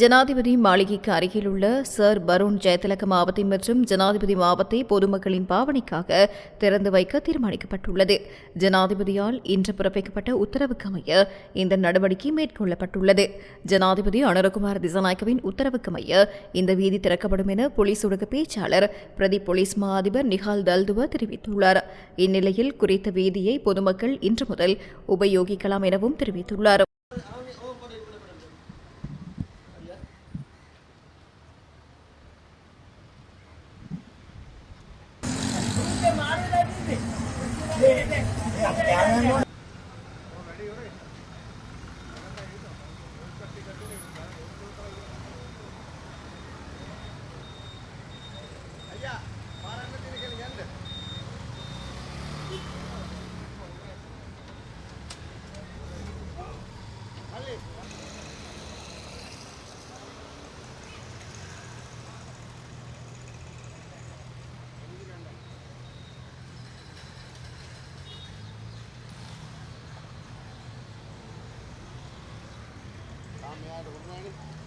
ஜனாதிபதி மாளிகைக்கு அருகிலுள்ள சர் பருண் ஜெயதிலக மாவத்தை மற்றும் ஜனாதிபதி மாவத்தை பொதுமக்களின் பாவனைக்காக திறந்து வைக்க தீர்மானிக்கப்பட்டுள்ளது. ஜனாதிபதியால் இன்று பிறப்பிக்கப்பட்ட உத்தரவுக்கு அமைய இந்த நடவடிக்கை மேற்கொள்ளப்பட்டுள்ளது. ஜனாதிபதி அனுரகுமார் திசநாயக்கவின் உத்தரவுக்கு அமைய இந்த வீதி திறக்கப்படும் என போலீஸ் ஊடக பேச்சாளர் பிரதி போலீஸ் மா அதிபர் நிஹால் தல்துவா தெரிவித்துள்ளார். இந்நிலையில் குறித்த வீதியை பொதுமக்கள் இன்று முதல் உபயோகிக்கலாம் எனவும் தெரிவித்துள்ளார். Yeah. May I have one, Randy?